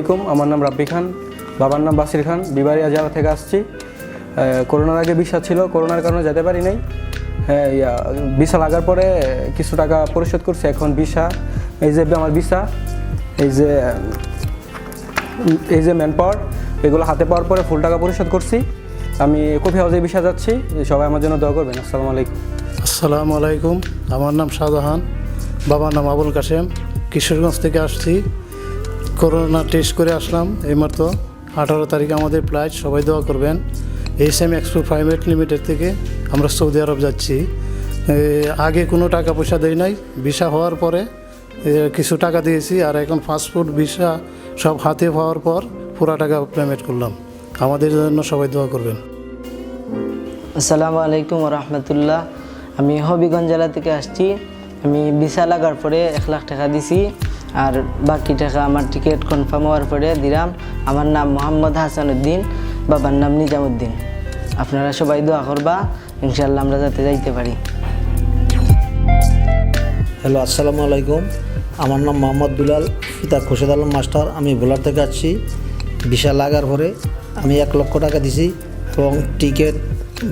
আলাইকুম। আমার নাম রাব্বি খান, বাবার নাম বাসির খান বিবারিয়া জেলা থেকে আসছি। করোনার আগে ভিসা ছিল, করোনার কারণে যেতে পারি নাই। হ্যাঁ ভিসা লাগার পরে কিছু টাকা পরিশোধ করছি, এখন ভিসা। এই যে আমার ভিসা, এই যে এই যে ম্যান পাওয়ার এগুলো হাতে পাওয়ার পরে ফুল টাকা পরিশোধ করছি। আমি কফি হাউসে ভিসা যাচ্ছি, সবাই আমার জন্য দোয়া করবেন। আসসালামু আলাইকুম। আসসালামু আলাইকুম, আমার নাম শাহজাহান, বাবার নাম আবুল কাশেম, কিশোরগঞ্জ থেকে আসছি। করোনা টেস্ট করে আসলাম, এইমাত্র আঠারো তারিখে আমাদের ফ্লাইট সবাই দোয়া করবেন। H M Xpro private limited থেকে আমরা সৌদি আরব যাচ্ছি। আগে কোনো টাকা পয়সা দেই নাই ভিসা হওয়ার পরে কিছু টাকা দিয়েছি, আর এখন ফাস্টফুড ভিসা সব হাতে পাওয়ার পর পুরা টাকা পেমেন্ট করলাম। আমাদের জন্য সবাই দোয়া করবেন। আসসালামু আলাইকুম রহমতুল্লাহ আমি হবিগঞ্জ জেলা থেকে আসছি। আমি ভিসা লাগার পরে এক লাখ টাকা দিছি। আর বাকি টাকা আমার টিকিট কনফার্ম হওয়ার পরে দিলাম। আমার নাম মোহাম্মদ হাসান উদ্দিন বাবার নাম নিজামুদ্দিন। আপনারা সবাই দোয়া করবা ইনশাল্লাহ আমরা যাতে যাইতে পারি। হ্যালো, আসসালামু আলাইকুম। আমার নাম মোহাম্মদ দুলাল পিতা খুরশেদ আলম মাস্টার। আমি ভোলার থেকে আসছি। ভিসা লাগার পরে আমি এক লক্ষ টাকা দিছি এবং টিকিট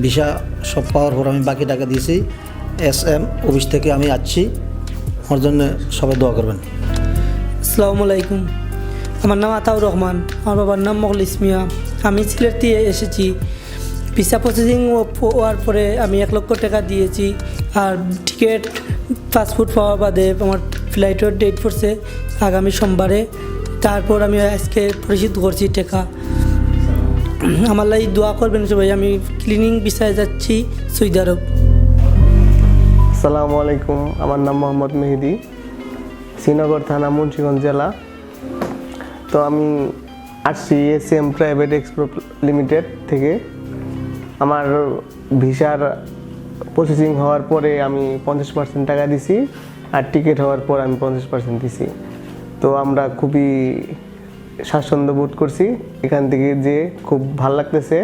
ভিসা সব পাওয়ার পর আমি বাকি টাকা দিয়েছি। এস এম অফিস থেকে আমি আসছি। আমার জন্য সবাই দোয়া করবেন। আসসালামু আলাইকুম। আমার নাম আতাউর রহমান, আমার বাবার নাম মখলিস মিয়া আমি সিলেট দিয়ে এসেছি। ভিসা প্রসেসিং হওয়ার পরে আমি এক লক্ষ টাকা দিয়েছি। আর টিকিট, পাসপোর্ট পাওয়া বাদে আমার ফ্লাইটের ডেট পড়ছে আগামী সোমবারে। তারপর আমি আজকে পরিশোধ করছি টাকা। আমার লাই দোয়া করবেন সবাই, আমি ক্লিনিং বিষয়ে যাচ্ছি সৌদি আরব। আসসালামু আলাইকুম, আমার নাম মোহাম্মদ মেহেদি। শ্রীনগর থানা, মুন্সিগঞ্জ জেলা। তো আমি আসছি এসিএম প্রাইভেট এক্সপ্রো লিমিটেড থেকে। আমার ভিসার প্রসেসিং হওয়ার পরে আমি পঞ্চাশ পার্সেন্ট টাকা দিছি আর টিকিট হওয়ার পর আমি পঞ্চাশ পার্সেন্ট দিছি। তো আমরা খুবই স্বাচ্ছন্দ্য বোধ করছি এখান থেকে যে খুব ভালো লাগতেছে।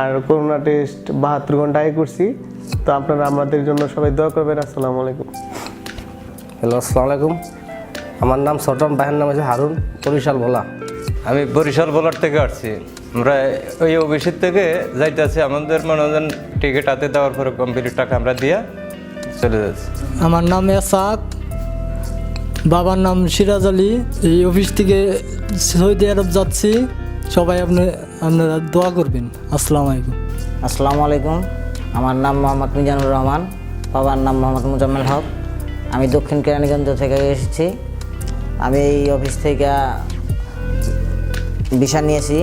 আর করোনা টেস্ট বাহাত্তর ঘণ্টা আগে করছি। তো আপনারা আমাদের জন্য সবাই দোয়া করবেন। আসসালামু আলাইকুম। হ্যালো, আসসালামু আলাইকুম। আমার নাম সটম ভাইয়ের নাম হচ্ছে হারুন বরিশাল ভোলা। আমি বরিশাল বলার থেকে আসছি। আমরা ওই অফিসের থেকে যাইতেছি আমাদের মনে হয় টিকিট হাতে দেওয়ার পরে কমপ্লিট টাকা আমরা দিয়া চলে যাচ্ছি। আমার নাম এসাক বাবার নাম সিরাজ আলী। এই অফিস থেকে সৌদি আরব যাচ্ছি। সবাই আপনি আপনারা দোয়া করবেন। আসসালামু আলাইকুম। আসসালামু আলাইকুম। আমার নাম মোহাম্মদ মিজানুর রহমান বাবার নাম মোহাম্মদ মুজাম্মেল হক। আমি দক্ষিণ কেরানীগঞ্জ থেকে এসেছি। আমি এই অফিস থেকে ভিসা নিয়েছি।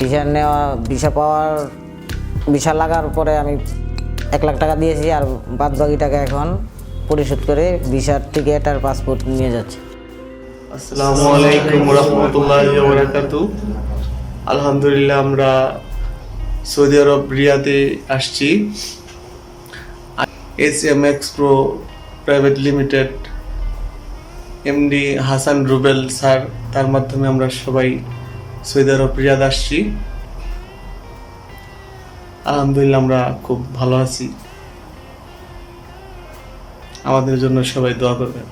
ভিসা নেওয়া, ভিসা পাওয়ার, ভিসা লাগার পরে আমি এক লাখ টাকা দিয়েছি আর বাদ বাকি টাকা এখন পরিশোধ করে ভিসার টিকিট আর পাসপোর্ট নিয়ে যাচ্ছি। আসসালামু আলাইকুম রহমতুল্লাহ আলহামদুলিল্লাহ আমরা সৌদি আরব রিয়াতে আসছি। S M X pro private limited MD Hasan Rubel sir তার মাধ্যমে আমরা সবাই সৌদি আরব রিয়াদ আসছি। আলহামদুলিল্লাহ আমরা খুব ভালো আছি। আমাদের জন্য সবাই দোয়া করবেন।